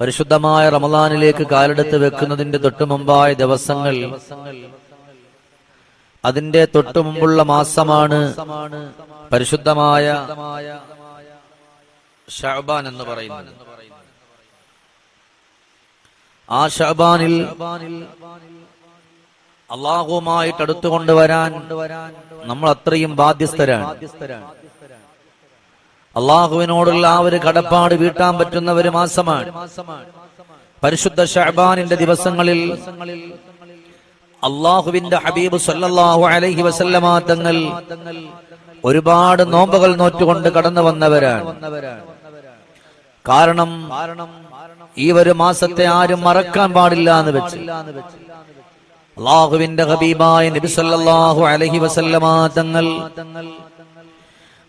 പരിശുദ്ധമായ റമദാനിലേക്ക് കാലെടുത്ത് വെക്കുന്നതിന്റെ തൊട്ടു മുമ്പായ ദിവസങ്ങൾ അതിന്റെ തൊട്ടു മുമ്പുള്ള മാസമാണ് പരിശുദ്ധമായ ഷഅബാൻ എന്ന് പറയുന്നത്. ആ ഷഅബാനിൽ അള്ളാഹുവുമായിട്ട് അടുത്തുകൊണ്ടുവരാൻ നമ്മൾ അത്രയും ബാധ്യസ്ഥരാണ്. അള്ളാഹുവിനോടുള്ള ആ ഒരു കടപ്പാട് വീട്ടാൻ പറ്റുന്ന ഒരു മാസമാണ്. പരിശുദ്ധ ഷഹബാനിന്റെ ദിവസങ്ങളിൽ അള്ളാഹുവിന്റെ ഹബീബ് സല്ലാഹു അലഹി വസല്ലമ തങ്ങൾ ഒരുപാട് നോമ്പുകൾ നോറ്റുകൊണ്ട് കടന്നു വന്നവരാണ്. കാരണം ഈ ഒരു മാസത്തെ ആരും മറക്കാൻ പാടില്ല എന്ന് വെച്ച് അള്ളാഹുവിന്റെ ഹബീബായ നബി അലഹി അലൈഹി വസല്ലമ തങ്ങൾ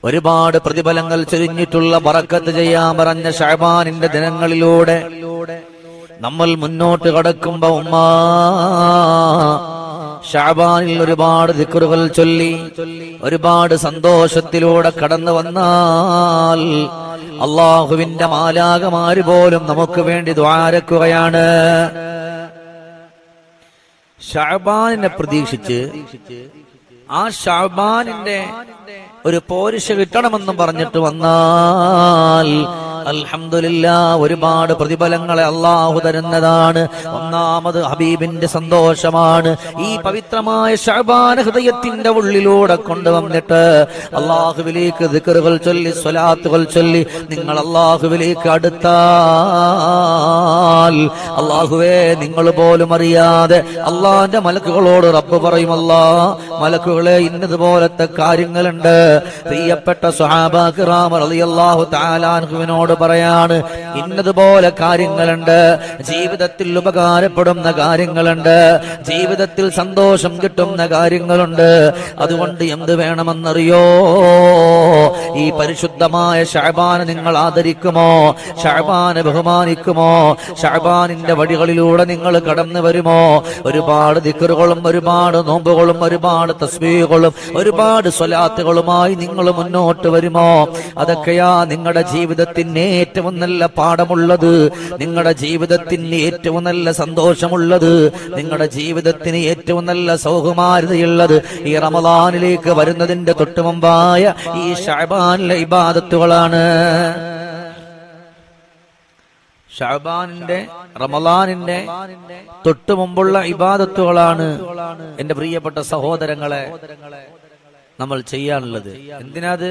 ഒരുപാട് പ്രതിഫലങ്ങൾ ചൊരിഞ്ഞിട്ടുള്ള പറക്കത്ത് ചെയ്യാൻ പറഞ്ഞ ഷഹബാനിന്റെ ദിനങ്ങളിലൂടെ നമ്മൾ മുന്നോട്ട് കടക്കുമ്പോ ഉമ്മ ഷാബാനിൽ ഒരുപാട് ദിക്കറുകൾ ചൊല്ലി ഒരുപാട് സന്തോഷത്തിലൂടെ കടന്നു വന്നാൽ അള്ളാഹുവിന്റെ മാലാകമാര് പോലും നമുക്ക് വേണ്ടി ദ്വാരക്കുകയാണ് ഷാബാനിനെ പ്രതീക്ഷിച്ച് ആ ഷാബാനിന്റെ ഒരു പോരിശ കിട്ടണമെന്നും പറഞ്ഞിട്ട് വന്നാൽ അൽഹംദുലില്ല ഒരുപാട് പ്രതിഫലങ്ങളെ അള്ളാഹു തരുന്നതാണ്. ഒന്നാമത് ഹബീബിന്റെ സന്തോഷമാണ്. ഈ പവിത്രമായ ഷഹബാന ഹൃദയത്തിന്റെ ഉള്ളിലൂടെ കൊണ്ടുവന്നിട്ട് അള്ളാഹുവിലേക്ക് ദിക്കറുകൾ ചൊല്ലി സ്വലാത്തുകൾ ചൊല്ലി നിങ്ങൾ അള്ളാഹുവിലേക്ക് അടുത്താൽ അള്ളാഹുവേ നിങ്ങൾ പോലും അറിയാതെ അള്ളാഹിന്റെ മലക്കുകളോട് റബ്ബ് പറയും അല്ലാ മലക്കുകളെ ഇന്നതുപോലത്തെ കാര്യങ്ങളുണ്ട്. പ്രിയപ്പെട്ട സുഹാബാഖിറാം റളിയല്ലാഹു തആലാൻഹുവിനോട് പറയാണ് ഇന്നതുപോലെ കാര്യങ്ങളുണ്ട്. ജീവിതത്തിൽ ഉപകാരപ്പെടുന്ന കാര്യങ്ങളുണ്ട്. ജീവിതത്തിൽ സന്തോഷം കിട്ടുന്ന കാര്യങ്ങളുണ്ട്. അതുകൊണ്ട് എന്ത് വേണമെന്നറിയോ? ഈ പരിശുദ്ധമായ ഷഹബാനെ നിങ്ങൾ ആദരിക്കുമോ? ഷഹബാനെ ബഹുമാനിക്കുമോ? ഷഹബാനിന്റെ വഴികളിലൂടെ നിങ്ങൾ കടന്നു വരുമോ? ഒരുപാട് ദിക്കറുകളും ഒരുപാട് നോമ്പുകളും ഒരുപാട് തസ്ബീഹുകളും ഒരുപാട് സ്വലാത്തുകളുമായി നിങ്ങൾ മുന്നോട്ട് വരുമോ? അതൊക്കെയാ നിങ്ങളുടെ ജീവിതത്തിന് ഏറ്റവും നല്ല പാഠമുള്ളത് നിങ്ങളുടെ ജീവിതത്തിന് ഏറ്റവും നല്ല സന്തോഷമുള്ളത് നിങ്ങളുടെ ജീവിതത്തിന് ഏറ്റവും നല്ല സൗകുമാരതയുള്ളത് ഈ റമദാനിലേക്ക് വരുന്നതിന്റെ തൊട്ടു മുമ്പായ ഈ ഷഹബാനിലെ ഇബാദത്തുകളാണ്. ഷഹബാനിന്റെ റമദാനിന്റെ തൊട്ടു മുമ്പുള്ള ഇബാദത്തുകളാണ് എന്റെ പ്രിയപ്പെട്ട സഹോദരങ്ങളെ നമ്മൾ ചെയ്യാനുള്ളത്. എന്തിനാത്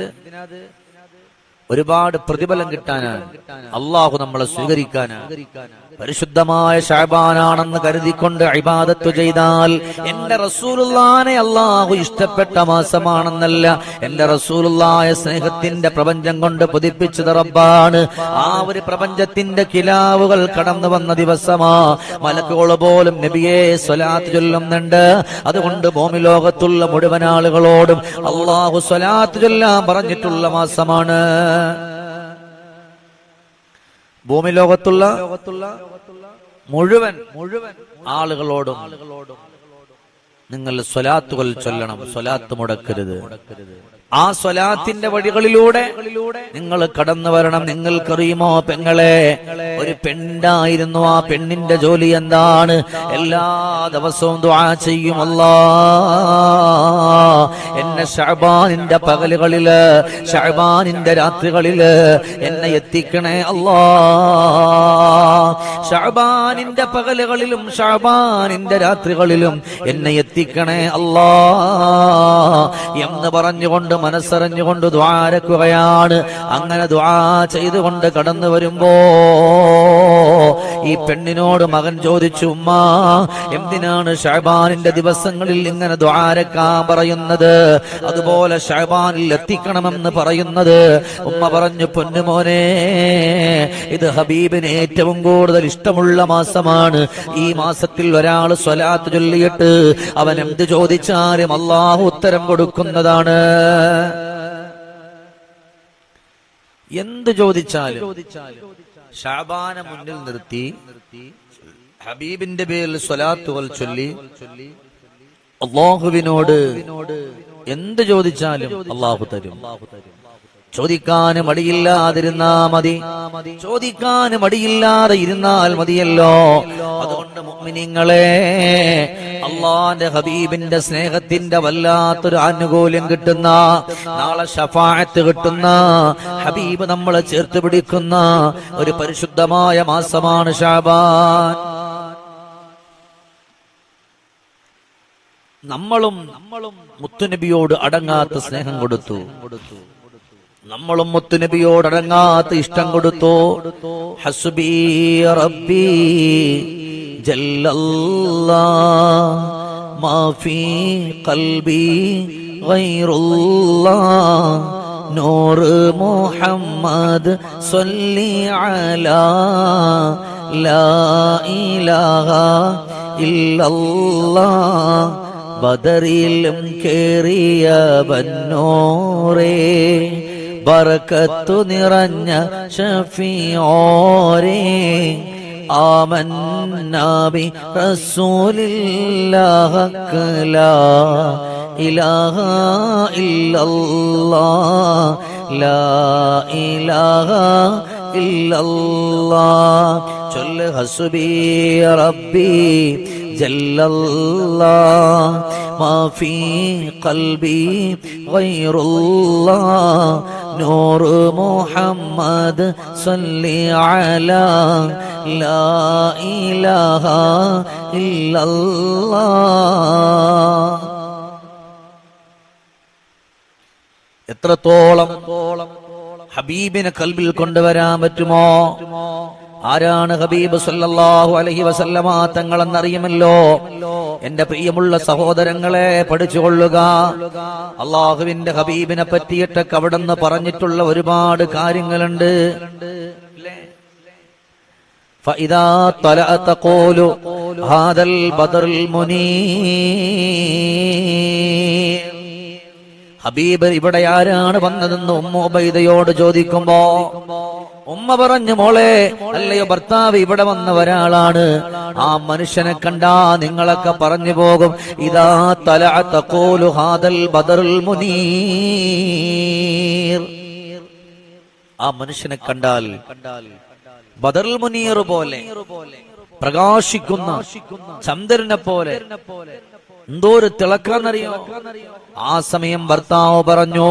ഒരുപാട് പ്രതിഫലം കിട്ടാനാണ്. അള്ളാഹു നമ്മളെ സ്വീകരിക്കാനാണ്. പരിശുദ്ധമായ ഷാബാനാണെന്ന് കരുതിക്കൊണ്ട് ഇബാദത്ത് ചെയ്താൽ എന്റെ റസൂലുള്ളാനെ അള്ളാഹു ഇഷ്ടപ്പെട്ട മാസമാണെന്നല്ല എന്റെ റസൂലുള്ളായ സ്നേഹത്തിന്റെ പ്രപഞ്ചം കൊണ്ട് പുതിപ്പിച്ചത് റബ്ബാണ്. ആ ഒരു പ്രപഞ്ചത്തിന്റെ കിലാവുകൾ കടന്നു വന്ന ദിവസമാ മലക്കുകൾ പോലും നബിയെ സ്വലാത്ത് ചൊല്ലുന്നുണ്ട്. അതുകൊണ്ട് ഭൂമി ലോകത്തുള്ള മുഴുവൻ ആളുകളോടും അള്ളാഹു സ്വലാത്ത് ചൊല്ലാൻ പറഞ്ഞിട്ടുള്ള മാസമാണ്. ഭൂമി ലോകത്തുള്ള മുഴുവൻ മുഴുവൻ ആളുകളോടും നിങ്ങൾ സ്വലാത്തുകൾ ചൊല്ലണം. സ്വലാത്ത് മുടക്കരുത്. ആ സ്വലാത്തിന്റെ വഴികളിലൂടെ നിങ്ങൾ കടന്നു വരണം. നിങ്ങൾക്കറിയുമോ പെങ്ങളെ? ഒരു പെണ്ണായിരുന്നു ആ പെണ്ണിന്റെ ജോലി എന്താണ്? എല്ലാ ദിവസവും ദുആ ചെയ്യുമല്ലാ എന്നെ ഷഹബാനിന്റെ പകലുകളിൽ ഷഹബാനിന്റെ രാത്രികളിൽ എന്നെ എത്തിക്കണേ അല്ലാ. ഷഹബാനിന്റെ പകലുകളിലും ഷഹബാനിന്റെ രാത്രികളിലും എന്നെ എത്തിക്കണേ അല്ലാ. എന്ന് പറഞ്ഞുകൊണ്ട് മനസ്സറിഞ്ഞുകൊണ്ട് ദ്വാരക്കുകയാണ് അങ്ങനെ ദ്വാ ചെയ്തുകൊണ്ട് കടന്നു വരുമ്പോ ഈ പെണ്ണിനോട് മകൻ ചോദിച്ചു ഉമ്മ എന്തിനാണ് ഷഹബാനിന്റെ ദിവസങ്ങളിൽ ഇങ്ങനെ ദ്വാരക്കാൻ പറയുന്നത്? അതുപോലെ ഷഹബാനിൽ എത്തിക്കണമെന്ന് പറയുന്നത്? ഉമ്മ പറഞ്ഞു പൊന്നുമോനെ ഇത് ഹബീബിന് ഏറ്റവും കൂടുതൽ ഇഷ്ടമുള്ള മാസമാണ്. ഈ മാസത്തിൽ ഒരാൾ സ്വലാത്ത് ചൊല്ലിയിട്ട് അവൻ എന്ത് ചോദിച്ചാലും അള്ളാഹു ഉത്തരം കൊടുക്കുന്നതാണ്. എന്ത് ചോദിച്ചാലും ഷാബാന മുന്നിൽ നിർത്തി. ഹബീബിന്റെ പേരിൽ സ്വലാത്തുകൾ ചൊല്ലി. അള്ളാഹുവിനോട് എന്ത് ചോദിച്ചാലും അള്ളാഹു തരും. ചോദിക്കാൻ മടിയില്ലാതിരുന്നാ മതി. ചോദിക്കാൻ മടിയില്ലാതെ ഇരുന്നാൽ മതിയല്ലോ. അതുകൊണ്ട് മുഅ്മിനീങ്ങളെ അള്ളാന്റെ ഹബീബിന്റെ സ്നേഹത്തിന്റെ വല്ലാത്തൊരു ആനുകൂല്യം കിട്ടുന്ന നാളെ ഷഫായത്ത് കിട്ടുന്ന ഹബീബ് നമ്മളെ ചേർത്ത് പിടിക്കുന്ന ഒരു പരിശുദ്ധമായ മാസമാണ് ഷാബാൻ. നമ്മളും നമ്മളും മുത്തുനബിയോട് അടങ്ങാത്ത സ്നേഹം കൊടുത്തു. നമ്മളും മുത്തുനബിയോട് അടങ്ങാത്ത ഇഷ്ടം കൊടുത്തോ? ഹസ്ബി റബ്ബി ജല്ലല്ലാ മാഫി കൽബി ഗൈറുല്ലാ നൂർ മുഹമ്മദ് അലാ ലാ ഇലാഹ ഇല്ലല്ലാ. ബദറിലും കേറിയ ബന്നോറേ ബറക്കത്തു നിറഞ്ഞ ഷഫിയോരേ آمنا برسول الله لا إله إلا الله لا إله إلا الله ചൊല്ല ഹസുബി റബ്ബി ജല്ലല്ലാ മാ ഫീ ഖൽബി ഗൈറുല്ലാ നൂർ മുഹമ്മദ് സല്ലി അലാ ലാ ഇലാഹ ഇല്ലല്ലാഹ് എത്രത്തോളം ഹബീബിനെ കൽബിൽ കൊണ്ടുവരാൻ പറ്റുമോ? ആരാണ് ഹബീബ് സല്ലല്ലാഹു അലൈഹി വസല്ലമ തങ്ങളെന്നറിയുമല്ലോ എന്റെ പ്രിയമുള്ള സഹോദരങ്ങളെ പഠിച്ചുകൊള്ളുക അള്ളാഹുവിന്റെ ഹബീബിനെ പറ്റിയിട്ടൊക്കെ അവിടുന്ന് പറഞ്ഞിട്ടുള്ള ഒരുപാട് കാര്യങ്ങളുണ്ട് فإذا طلعت تقول هذا البدر المنير ഹബീബ് ഇവിടെ ആരാണ് വന്നതെന്ന് ഉമ്മ ഉബൈദയോട് ചോദിക്കുമ്പോ ഉമ്മ പറഞ്ഞു മോളെ അല്ലയോ ഭർത്താവ് ഇവിടെ വന്ന ഒരാളാണ്. ആ മനുഷ്യനെ കണ്ടാ നിങ്ങളൊക്കെ പറഞ്ഞു പോകും. ഇതാ തല തക്കോലു ഹാദൽ ബദറുൽ മുനീർ. ആ മനുഷ്യനെ കണ്ടാൽ ബദറുൽ മുനീർ പോലെ പ്രകാശിക്കുന്ന ചന്ദ്രനെ പോലെ എന്തോ ഒരു തിളക്കാന്നറിയോ? ആ സമയം ഭർത്താവ് പറഞ്ഞു.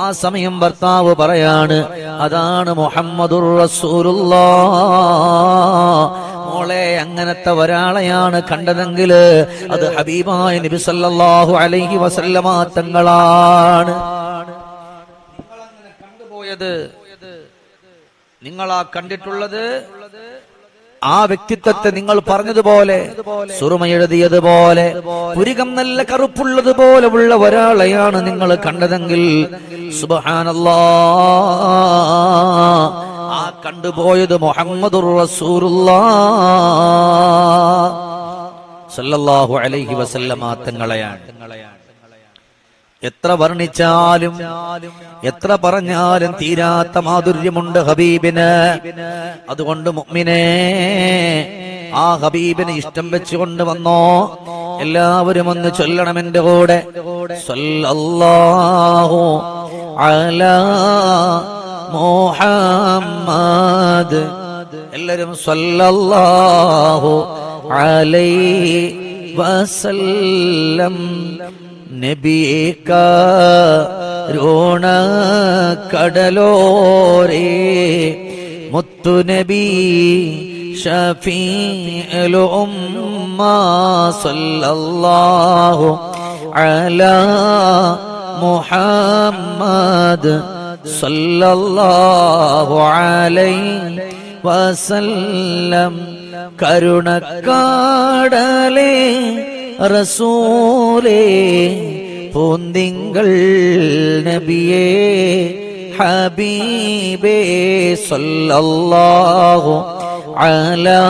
ആ സമയം ഭർത്താവ് പറയാണ് അതാണ് മുഹമ്മദുർ റസൂലുള്ള മോളെ അങ്ങനത്തെ ഒരാളെയാണ് കണ്ടതെങ്കിൽ അത് ഹബീബായ നബി സല്ലല്ലാഹു അലൈഹി വസല്ലമ തങ്ങളാണ്. കണ്ടുപോയത്. നിങ്ങളാ കണ്ടിട്ടുള്ളത്. ആ വ്യക്തിത്വത്തെ നിങ്ങൾ പറഞ്ഞതുപോലെ സുറുമ എഴുതിയതുപോലെ പുരികം നല്ല കറുപ്പുള്ളതുപോലെ ഉള്ള ഒരാളെയാണ് നിങ്ങൾ കണ്ടതെങ്കിൽ സുബഹാനല്ലാ ആ കണ്ടുപോയത് മുഹമ്മദുർ റസൂലുള്ളാ. സല്ലല്ലാഹു അലൈഹി വസല്ലമ തങ്ങളെയാണ്. എത്ര വർണിച്ചാലും എത്ര പറഞ്ഞാലും തീരാത്ത മാധുര്യമുണ്ട് ഹബീബിന്. അതുകൊണ്ട് മുമ്മിനെ ആ ഹബീബിന് ഇഷ്ടം വെച്ചുകൊണ്ട് വന്നോ. എല്ലാവരും ഒന്ന് ചൊല്ലണം എന്റെ കൂടെ. സല്ലല്ലാഹു അലാ മുഹമ്മദ്. എല്ലാരും സല്ലല്ലാഹു അലൈ വസല്ലം. നബിയെ കരുണ കടലോരേ മുത്തുനബി ഷഫീഉൽ ഉമ്മ സല്ലല്ലാഹു അലാ മുഹമ്മദ് സല്ലല്ലാഹു അലൈഹി വസല്ലം. കരുണക്കാടലേ റസൂലേ പൂന്തിങ്കൾ നബിയേ ഹബീബേ സല്ലല്ലാഹു അലാ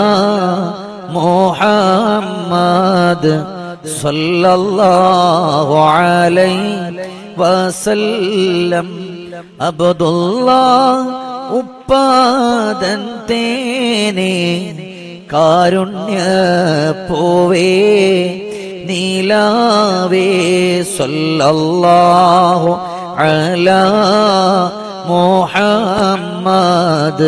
മുഹമ്മദ് സല്ലല്ലാഹു അലൈഹി വസല്ലം. അബ്ദുല്ലാ ഉപ്പാദൻ തേനേ കാരുണ്യ പോവേ. നീലാവേ സല്ലല്ലാഹു على محمد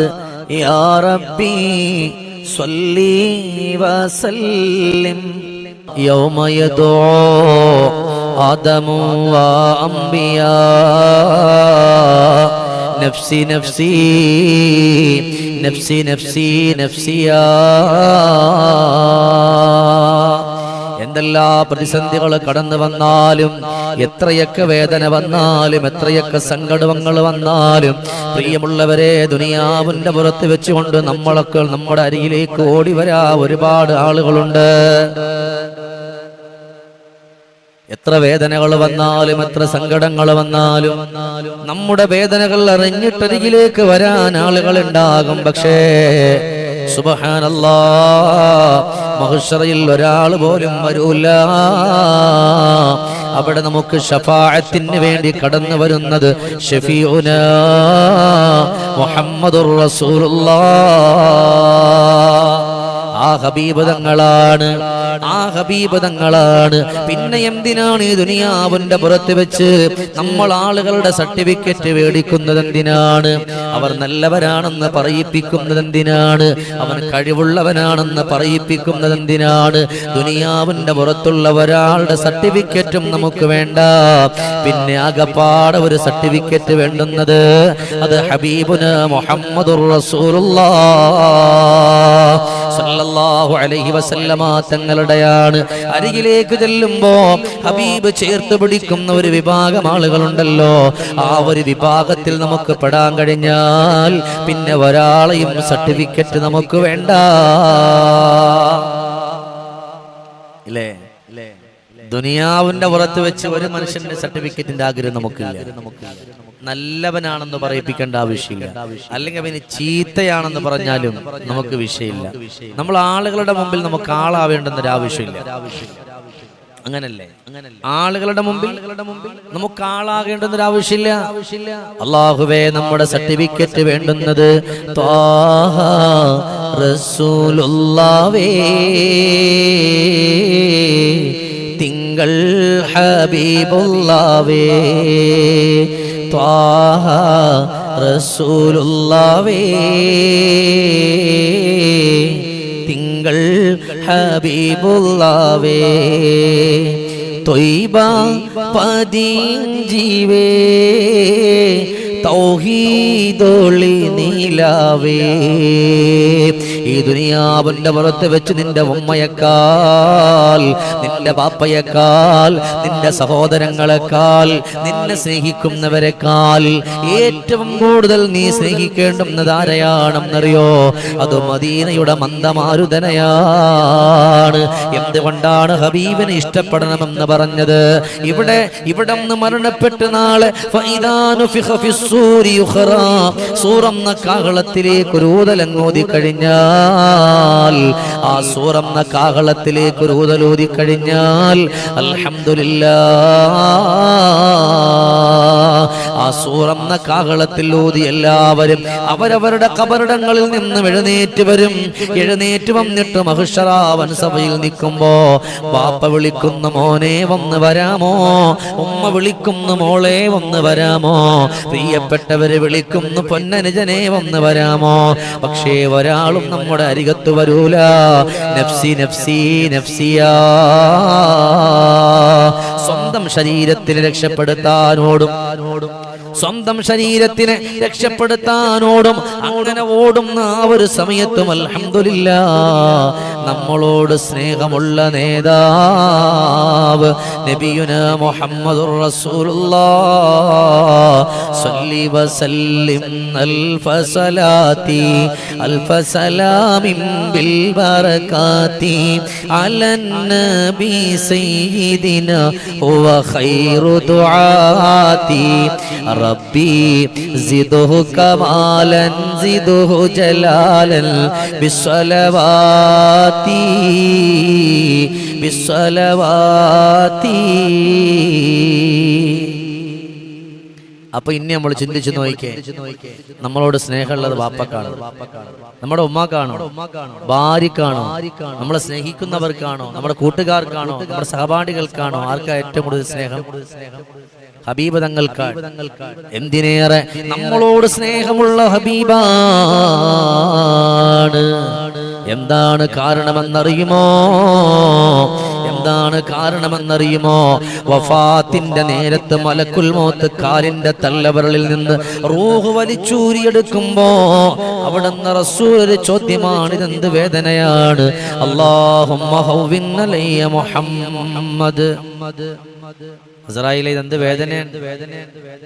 يا ربي صلي وسلم يوم يدعو آدم وأنبياء نفسي نفسي نفسي نفسي نفسي يا എന്തെല്ലാ പ്രതിസന്ധികൾ കടന്നു വന്നാലും എത്രയൊക്കെ വേദന വന്നാലും എത്രയൊക്കെ സങ്കടങ്ങൾ വന്നാലും പ്രിയമുള്ളവരെ ദുനിയാവിന്റെ പുറത്ത് വെച്ചുകൊണ്ട് നമ്മളൊക്കെ നമ്മുടെ അരിയിലേക്ക് ഓടി വരാ ഒരുപാട് ആളുകളുണ്ട്. എത്ര വേദനകൾ വന്നാലും എത്ര സങ്കടങ്ങൾ വന്നാലും നമ്മുടെ വേദനകൾ അറിഞ്ഞിട്ടരികിലേക്ക് വരാൻ ആളുകൾ ഉണ്ടാകും പക്ഷേ സുബഹാനല്ലാ മഹുഷറയിൽ ഒരാൾ പോലും വരൂല. അവിടെ നമുക്ക് ഷഫായത്തിന് വേണ്ടി കടന്നു വരുന്നത് ഷഫീഉന മുഹമ്മദുർ റസൂലുള്ളാഹ് ആ ഹബീബതങ്ങളാണ്. ആ ഹബീബതങ്ങളാണ്. പിന്നെ എന്തിനാണ് ഈ ദുനിയാവിന്റെ പുറത്ത് വെച്ച് നമ്മൾ ആളുകളുടെ സർട്ടിഫിക്കറ്റ് മേടിക്കുന്നത് എന്തിനാണ്? അവർ നല്ലവരാണെന്ന് പറയിപ്പിക്കുന്നത് എന്തിനാണ്? അവൻ കഴിവുള്ളവനാണെന്ന് പറയിപ്പിക്കുന്നത് എന്തിനാണ്? ദുനിയാവിന്റെ പുറത്തുള്ള ഒരാളുടെ സർട്ടിഫിക്കറ്റും നമുക്ക് വേണ്ട. പിന്നെ ആകപ്പാടെ ഒരു സർട്ടിഫിക്കറ്റ് വേണ്ടുന്നത് അത് ഹബീബുന് മുഹമ്മദുർ റസൂലുള്ളാഹ് സല്ലല്ലാഹു അലൈഹി വസല്ലമ തങ്ങളുടെയാണ്. അരികിലേക്ക് ചെല്ലുമ്പോ ഹബീബ് ചേർത്ത് പിടിക്കുന്ന ഒരു വിഭാഗം ആളുകളുണ്ടല്ലോ. ആ ഒരു വിഭാഗത്തിൽ നമുക്ക് പെടാൻ കഴിഞ്ഞാൽ പിന്നെ ഒരാളെയും സർട്ടിഫിക്കറ്റ് നമുക്ക് വേണ്ട. ഇല്ലേ? ദുനിയാവിന്റെ പുറത്ത് വെച്ച് ഒരു മനുഷ്യന്റെ സർട്ടിഫിക്കറ്റിന്റെ ആഗ്രഹം നമുക്കില്ല. നല്ലവനാണെന്ന് പറയിപ്പിക്കേണ്ട ആവശ്യമില്ല. അല്ലെങ്കിൽ അവന് ചീത്തയാണെന്ന് പറഞ്ഞാലും നമുക്ക് വിഷയമില്ല. നമ്മൾ ആളുകളുടെ മുമ്പിൽ നമുക്ക് ആളാവേണ്ടെന്നൊരു ആവശ്യമില്ല. അങ്ങനല്ലേ? ആളുകളുടെ മുമ്പിൽ നമുക്ക് ആളാകേണ്ടുന്നൊരു ആവശ്യമില്ല. അള്ളാഹുവേ നമ്മുടെ സർട്ടിഫിക്കറ്റ് വേണ്ടുന്നത് റസൂലുള്ളാവേ തിങ്കൾ ഹബീബുള്ളാവേ. ത്വാഹ റസൂലുള്ളാവേ. തിങ്കൾ ഹബീബുള്ളാവേ. തൊയ്ബ പതിഞ്ചീവേ. തൗഹീദൊളി നീലാവേ. ഈ ദുനിയാവിന്റെ പുറത്ത് വെച്ച് നിന്റെ ഉമ്മയേക്കാൾ നിന്റെ പാപ്പയേക്കാൾ നിന്റെ സഹോദരങ്ങളെക്കാൾ നിന്നെ സ്നേഹിക്കുന്നവരെക്കാൾ ഏറ്റവും കൂടുതൽ നീ സ്നേഹിക്കേണ്ടുന്നത് ആരെയാണെന്നറിയോ? അത് മദീനയുടെ മന്ദമാരുതനയാണ് എന്തുകൊണ്ടാണ് ഹബീബിനെ ഇഷ്ടപ്പെടണമെന്ന് പറഞ്ഞത്? ഇവിടെ ഇവിടെ മരണപ്പെട്ട് നാളെ സൂറം കാഹളത്തിലേക്ക് ഒരു ഊതലങ്ങോതി കഴിഞ്ഞാൽ ആ സൂറെന്ന കാഹളത്തിലേക്ക് ഒരു കഴിഞ്ഞാൽ അൽഹംദുലില്ലാ ആ സൂറന്ന കാഹളത്തിൽ ഊതി എല്ലാവരും അവരവരുടെ കബറിടങ്ങളിൽ നിന്ന് എഴുന്നേറ്റ് വരും. എഴുന്നേറ്റ് വന്നിട്ട് മഹിഷറാവൻ സഭയിൽ നിൽക്കുമ്പോ പാപ്പ വിളിക്കുന്ന മോനെ വന്ന് വരാമോ? ഉമ്മ വിളിക്കുന്ന മോളെ വന്ന് വരാമോ? പ്രിയപ്പെട്ടവരെ വിളിക്കുന്നു പൊന്നനുജനെ വന്ന് വരാമോ? പക്ഷേ ഒരാളും നമ്മുടെ അരികത്ത് വരൂല. നഫ്സി നഫ്സി നഫ്സിയാ. സ്വന്തം ശരീരത്തിന് രക്ഷപ്പെടുത്താനോടും സ്വന്തം ശരീരത്തിനെ രക്ഷപ്പെടുത്താനോടും അങ്ങനെ ഓടുന്ന ആ ഒരു സമയത്തും അൽഹംദുലില്ല നമ്മളോട് സ്നേഹമുള്ള നേതാവ് നബിയുന മുഹമ്മദ് സയ്യിദിന ഹുവ ഖൈറു ദുആത്തി. ربي زده كمالا زده جلالا بالصلوات بالصلوات അപ്പൊ ഇനി നമ്മൾ ചിന്തിച്ചു നോക്കിയേ നമ്മളോട് സ്നേഹമുള്ളത് വാപ്പക്കാണ് നമ്മുടെ ഉമ്മാക്കാണോ ഭാര്യക്കാണോ നമ്മളെ സ്നേഹിക്കുന്നവർക്കാണോ നമ്മുടെ കൂട്ടുകാർക്കാണോ നമ്മുടെ സഹപാഠികൾക്കാണോ ആർക്കാ ഏറ്റവും കൂടുതൽ സ്നേഹം? ഹബീബ് തങ്ങൾക്കാണ് എന്തിനേറെ നമ്മളോട് സ്നേഹമുള്ള ഹബീബാണ്. എന്താണ് കാരണമെന്നറിയുമോ? എന്താണ് കാരണമെന്നറിയുമോ? വഫാത്തിന്റെ നേരത്ത് മലക്കുൽ മോത്ത് കാലിന്റെ തള്ളവരളിൽ നിന്ന് റൂഹ് വലിച്ചൂരിയെടുക്കുമ്പോ അവിടുന്ന് റസൂൽ ഒരു ചോദ്യമാണ് ഇതെന്ത് വേദനയാണ് അള്ളാഹുമ്മ മുഹമ്മദ്. ഇസ്രായേലിലെ എന്ത് വേദന?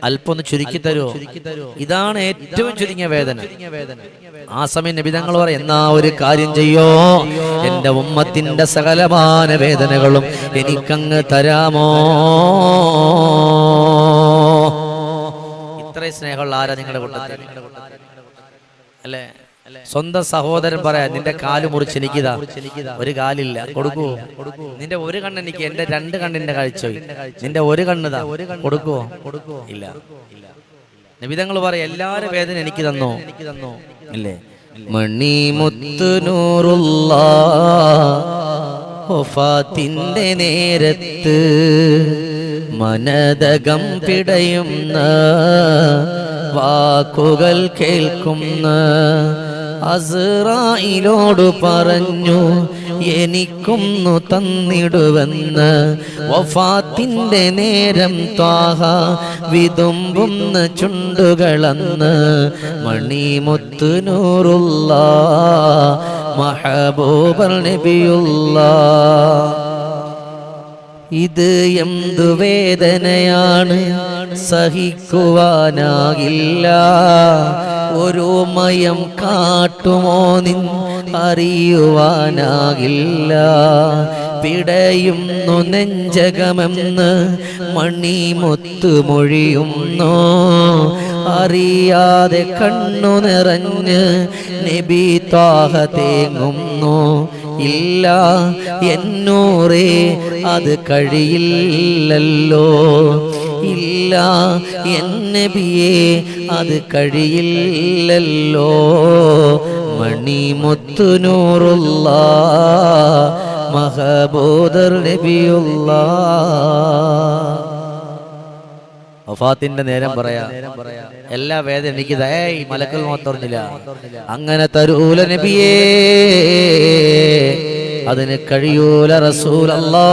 അല്പം ഒന്ന് ചുരുക്കി തരുമോ ഇതാണ് ഏറ്റവും ചുരുങ്ങിയ വേദന. ആ സമയം നബിതങ്ങൾ പറയും എന്നാ ഒരു കാര്യം ചെയ്യോ? എന്റെ ഉമ്മത്തിന്റെ സകലമാന വേദനകളും എനിക്കങ്ങ് തരാമോ? ഇത്രയും സ്നേഹമുള്ള ആരാ നിങ്ങളുടെ കൂട്ടത്തിൽ? അല്ലേ? സ്വന്തം സഹോദരൻ പറയാ നിന്റെ കാൽ മുറിച്ച് എനിക്കിതാ ഒരു കാലില്ല കൊടുക്കുവോ? നിന്റെ ഒരു കണ്ണ് എനിക്ക് എന്റെ രണ്ട് കണ്ണിന്റെ കാഴ്ച. നിന്റെ ഒരു കണ്ണുതാ കൊടുക്കുവോ? ഇല്ല. നിബിതങ്ങൾ പറയാ എല്ലാരും വേദന എനിക്ക് തന്നോ? എനിക്ക് തന്നു? ഇല്ലേ? മണി മുത്തുനൂറുള്ള വഫാത്തിന്റെ നേരത്ത് മനതകം പിടയുന്ന വാക്കുകൾ കേൾക്കുന്ന അസ്രായിലോട് പറഞ്ഞു എനിക്കൊന്നു തന്നിടുവെന്ന്. വഫാത്തിന്റെ നേരം ത്വാഹ വിതുമ്പുന്ന ചുണ്ടുകളന്ന്. മണിമുത്തു നൂറുള്ള മഹബൂബർ നബിയുള്ള. ഇത് എന്തു വേദനയാണ്? സഹിക്കുവാനാകില്ല. ഒരു മയം കാട്ടുമോ നിൻ അറിയുവാനാകില്ല. പിടയുന്നു നെഞ്ചകമെന്ന് മണിമുത്ത് മൊഴിയുന്നു. അറിയാതെ കണ്ണു നിറഞ്ഞ് നബി താഹ തേങ്ങുന്നു. ഇല്ല എന്നൂറേ അത് കഴിയില്ലല്ലോ. ഇല്ല. എന്നബിയെ അത് കഴിയില്ലല്ലോ. മണിമുത്തുനൂറുള്ള മഹബോധർ നബിയുള്ള വഫാത്തിന്റെ നേരം പറയാ എല്ലാ വേദന എനിക്ക് ദയായി മലക്കൽ മാത്രമില്ല അങ്ങനെ തരൂല നബിയേ. അതിന് കഴിയൂല റസൂലല്ലാ.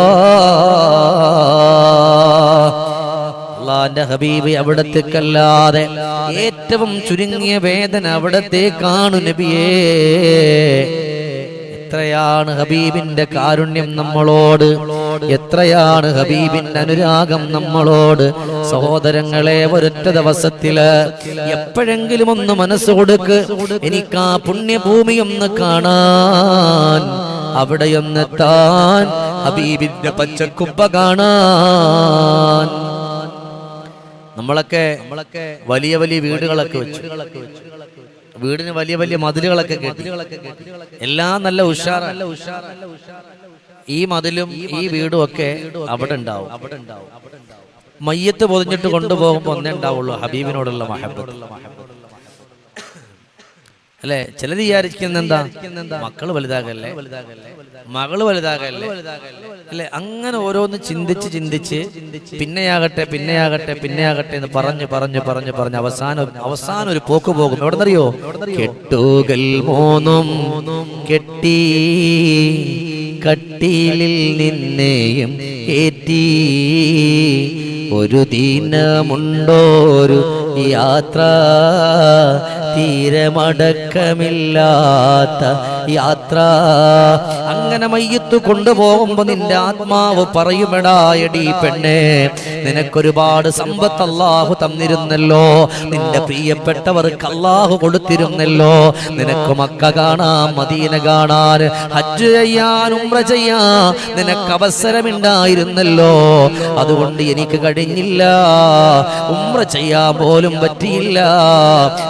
അള്ളാന്റെ ഹബീബ് അവിടത്തേക്കല്ലാതെ ഏറ്റവും ചുരുങ്ങിയ വേദന അവിടത്തെ കാണു നബിയേ. എത്രയാണ് ഹബീബിന്റെ കാരുണ്യം നമ്മളോട്? എത്രയാണ് ഹബീബിന്റെ അനുരാഗം നമ്മളോട്? സഹോദരങ്ങളെ ഒരൊറ്റ ദിവസത്തിൽ എപ്പോഴെങ്കിലും ഒന്ന് മനസ്സ് കൊടുക്ക്. എനിക്ക് ആ പുണ്യഭൂമി ഒന്ന് കാണാൻ. അവിടെയൊന്നെത്താൻ. ഹബീബിന്റെ പച്ചക്കുപ്പ കാണാൻ. നമ്മളൊക്കെ നമ്മളൊക്കെ വലിയ വലിയ വീടുകളൊക്കെ വെച്ചു. വീടിന് വലിയ വലിയ മതിലുകളൊക്കെ കെട്ടി. എല്ലാം നല്ല ഉഷാറല്ല ഈ മതിലും ഈ വീടും ഒക്കെ അവിടെ ഉണ്ടാവും. മയ്യത്ത് പൊതിഞ്ഞിട്ട് കൊണ്ടുപോകുമ്പോ ഒന്നേ ഉണ്ടാവുള്ളൂ ഹബീബിനോടുള്ള മഹബത്തുള്ള മഹബത്ത്. അല്ലെ? ചിലർ വിചാരിക്കുന്ന എന്താ മക്കൾ വലുതാകല്ലേ? മകൾ വലുതാകല്ലേ? അല്ലെ? അങ്ങനെ ഓരോന്ന് ചിന്തിച്ച് ചിന്തിച്ച് പിന്നെയാകട്ടെ പിന്നെയാകട്ടെ പിന്നെയാകട്ടെ എന്ന് പറഞ്ഞു പറഞ്ഞു പറഞ്ഞു പറഞ്ഞു അവസാനം അവസാനം ഒരു പോക്ക് പോകും. എവിടെ എവിടെന്നറിയോ? കെട്ടുകൽ മൂന്നും കെട്ടി കട്ടിലിൽ നിന്നെയും കേറ്റി ഒരു ദിനമുണ്ടോരു യാത്ര തീരമടക്കമില്ലാത്ത യാത്ര. അങ്ങനെ മയ്യത്ത് കൊണ്ടുപോകുമ്പോ നിന്റെ ആത്മാവ് പറയുമെടായടി പെണ്ണെ നിനക്കൊരുപാട് സമ്പത്ത് അള്ളാഹു തന്നിരുന്നല്ലോ. നിന്റെ പ്രിയപ്പെട്ടവർക്ക് അള്ളാഹു കൊടുത്തിരുന്നല്ലോ. നിനക്ക് മക്ക കാണാം മദീന കാണാൻ ഹജ്ജ് ചെയ്യാൻ ഉമ്ര ചെയ്യാൻ നിനക്ക് അവസരമുണ്ടായിരുന്നല്ലോ. അതുകൊണ്ട് എനിക്ക് കഴിഞ്ഞില്ല. ഉമ്ര ചെയ്യാൻ പോലും പറ്റിയില്ല.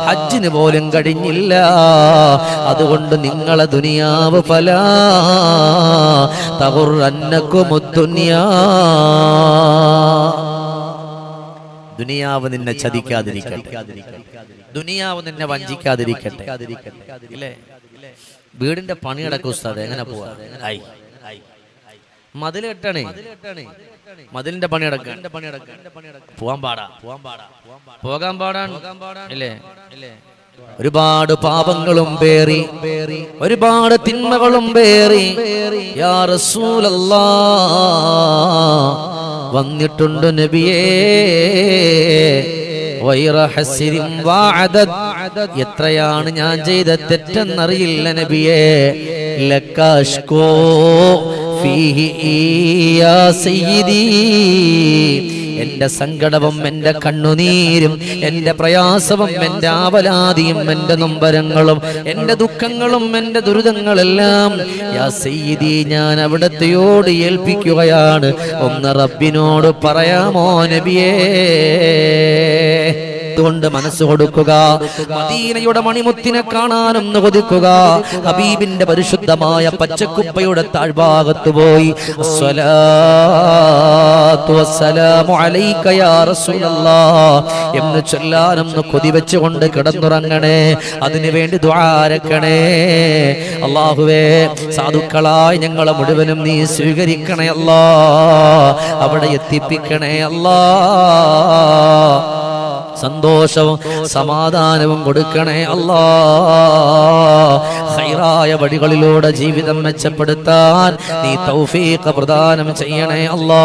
ഹജ്ജിന് പോലും കഴിഞ്ഞില്ല. അതുകൊണ്ട് നിങ്ങളെ ദുനിയാവ് ഫല ദുനിയാ ദുനിയാവ് നിന്നെ ചതിക്കാതിരിക്കട്ടെ. ദുനിയാവ് നിന്നെ വഞ്ചിക്കാതിരിക്കട്ടെ. വീടിന്റെ പണി നടക്കും ഉസ്താദ് എങ്ങനെ പോവാ? മതിൽ കെട്ടണേ. മതിലിന്റെ പണി അടക്കാൻ പോവാൻ പാടാ. പോവാൻ പാടാ. പോകാൻ പാടാൻ ഇല്ലേ ഇല്ലേ? ഒരുപാട് പാപങ്ങളും പേറി ഒരുപാട് തിന്മകളും പേറി. യാ വന്നിട്ടുണ്ട് നബിയേ. എത്രയാണ് ഞാൻ ചെയ്ത തെറ്റെന്നറിയില്ല നബിയേ. ലക്കാഷ്കോ ഫീഹി എന്റെ സങ്കടവും എന്റെ കണ്ണുനീരും എന്റെ പ്രയാസവും എന്റെ ആവലാതിയും എന്റെ നൊമ്പരങ്ങളും എന്റെ ദുഃഖങ്ങളും എന്റെ ദുരിതങ്ങളെല്ലാം യാ സയ്യിദി ഞാൻ അവിടത്തെയോട് ഏൽപ്പിക്കുകയാണ്. ഒന്ന് റബ്ബിനോട് പറയാമോ നബിയേ? കൊണ്ട് മനസ്സ് കൊടുക്കുക. മദീനയുടെ മണിമുത്തിനെ കാണാനൊന്ന് കൊതിക്കുക ഹബീബിന്റെ പരിശുദ്ധമായ പച്ചക്കുപ്പയുടെ താഴ്ഭാഗത്ത് പോയി. എന്ന് ചൊല്ലാനൊന്ന് കൊതിവെച്ചുകൊണ്ട് കിടന്നുറങ്ങണേ. അതിനുവേണ്ടി ദ്വാരക്കണേ അള്ളാഹുവേ സാധുക്കളായി ഞങ്ങളെ മുഴുവനും നീ സ്വീകരിക്കണേ അല്ലാ അവിടെ എത്തിപ്പിക്കണേ അല്ലാ സന്തോഷവും സമാധാനവും കൊടുക്കണേ അല്ലാ. ഹൈറായ വഴികളിലൂടെ ജീവിതം മെച്ചപ്പെടുത്താൻ നീ തൗഫീഖ് പ്രദാനം ചെയ്യണേ അല്ലാ.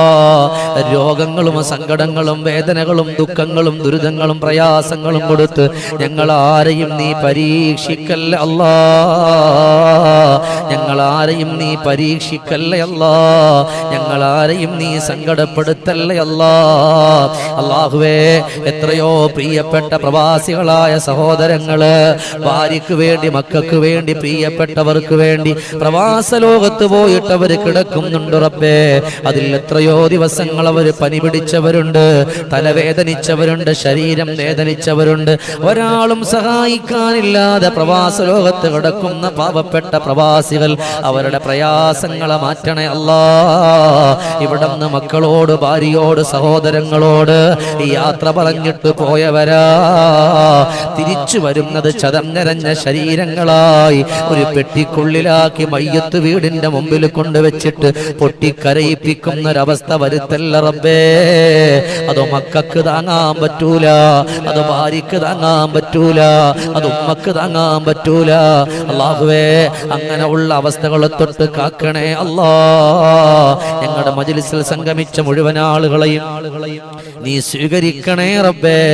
രോഗങ്ങളും സങ്കടങ്ങളും വേദനകളും ദുഃഖങ്ങളും ദുരിതങ്ങളും പ്രയാസങ്ങളും കൊടുത്ത് ഞങ്ങൾ ആരെയും നീ പരീക്ഷിക്കല്ല അല്ലാ. ഞങ്ങൾ ആരെയും നീ പരീക്ഷിക്കല്ലേ അല്ലാ. ഞങ്ങൾ ആരെയും നീ സങ്കടപ്പെടുത്തല്ലേ അല്ലാ. എത്രയോ പ്രിയപ്പെട്ട പ്രവാസികളായ സഹോദരങ്ങൾ ഭാര്യയ്ക്ക് വേണ്ടി മക്കൾക്ക് വേണ്ടി പ്രിയപ്പെട്ടവർക്ക് വേണ്ടി പ്രവാസ ലോകത്ത് പോയിട്ട് അവർ കിടക്കുന്നുണ്ട് റബ്ബേ. അതിൽ എത്രയോ ദിവസങ്ങൾ അവർ പനി പിടിച്ചവരുണ്ട് തലവേദനിച്ചവരുണ്ട് ശരീരം വേദനിച്ചവരുണ്ട്. ഒരാളും സഹായിക്കാനില്ലാതെ പ്രവാസ ലോകത്ത് കിടക്കുന്ന പാവപ്പെട്ട പ്രവാസികൾ അവരുടെ പ്രയാസങ്ങളെ മാറ്റണേ അല്ല. ഇവിടെ മക്കളോട് ഭാര്യയോട് സഹോദരങ്ങളോട് ഈ യാത്ര പറഞ്ഞിട്ട് പോയവരാ. തിരിച്ചു വരുന്നത് ചതം നിറഞ്ഞ ശരീരങ്ങളായി ഒരു പെട്ടിക്കുള്ളിലാക്കി മയ്യത്ത് വീടിന്റെ മുമ്പിൽ കൊണ്ടുവച്ചിട്ട് പൊട്ടിക്കരയിപ്പിക്കുന്ന ഒരവസ്ഥ വരുത്തല്ല റബ്ബേ. അത് മക്കൾക്ക് താങ്ങാൻ പറ്റൂല അത് ഭാര്യക്ക് താങ്ങാൻ പറ്റൂല അത് ഉമ്മക്ക് താങ്ങാൻ പറ്റൂല. അള്ളാഹുവേ അങ്ങനെ ഉള്ള അവസ്ഥകളെ തൊട്ട് കാക്കണേ അല്ലാ. ഞങ്ങളുടെ മജിലിസിൽ സംഗമിച്ച മുഴുവൻ ആളുകളെയും നീ സ്വീകരിക്കണേ റബ്ബേ.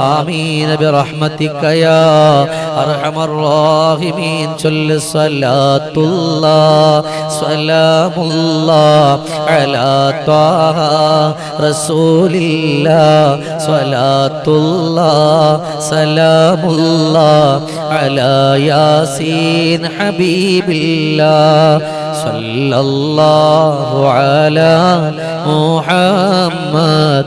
آمين برحمتك يا أرحم الراحمين. صل صلاة الله سلام الله على طه رسول الله. صلاة الله سلام الله على ياسين حبيب الله. صلى الله على محمد